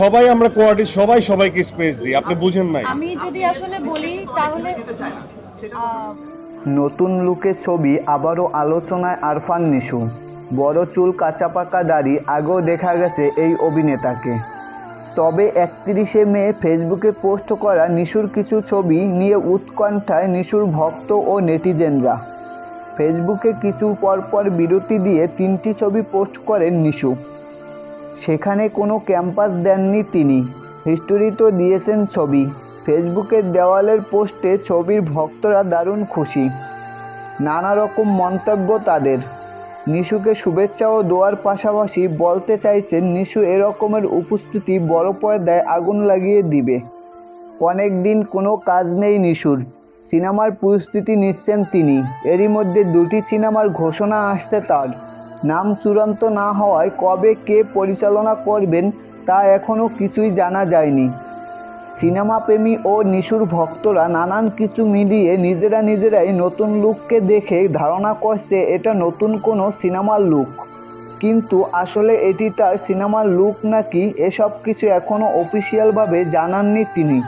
সবাই আমরা কোয়ার্টিস সবাই সবাইকে স্পেস দিই। আপনি বুঝেন নাই? আমি যদি আসলে বলি তাহলে নতুন লুকের ছবি আবারও আলোচনায় আরফান নিশু। বড় চুল কাঁচা পাকা দাড়ি আগেও দেখা গেছে এই অভিনেতাকে। তবে একত্রিশে মে ফেসবুকে পোস্ট করা নিশুর কিছু ছবি নিয়ে উৎকণ্ঠায় নিশুর ভক্ত ও নেটিজেনরা। ফেসবুকে কিছু পরপর বিরতি দিয়ে তিনটি ছবি পোস্ট করেন নিশু। সেখানে কোনো ক্যাম্পাস দেননি তিনি। হিস্টোরি তো দিয়েছেন ছবি। ফেসবুকের দেওয়ালের পোস্টে ছবির ভক্তরা দারুণ খুশি। নানা রকম মন্তব্য তাদের। নিশুকে শুভেচ্ছা ও দোয়ার পাশাপাশি বলতে চাইছেন, নিশু এরকমের উপস্থিতি বড় পর্দায় আগুন লাগিয়ে দিবে। অনেক দিন কোনো কাজ নেই নিশুর। সিনেমার পরিস্থিতি নিচ্ছেন তিনি। এরই মধ্যে দুটি সিনেমার ঘোষণা আসছে তার। নাম চূড়ান্ত না হওয়ায় কবে কে পরিচালনা করবেন তা এখনও কিছুই জানা যায়নি। সিনেমা প্রেমী ও নিশুর ভক্তরা নানান কিছু মিলিয়ে নিজেরা নিজেরাই নতুন লুককে দেখে ধারণা করছে এটা নতুন কোনো সিনেমার লুক। কিন্তু আসলে এটি তার সিনেমার লুক নাকি এসব কিছু এখনও অফিসিয়ালভাবে জানাননি তিনি।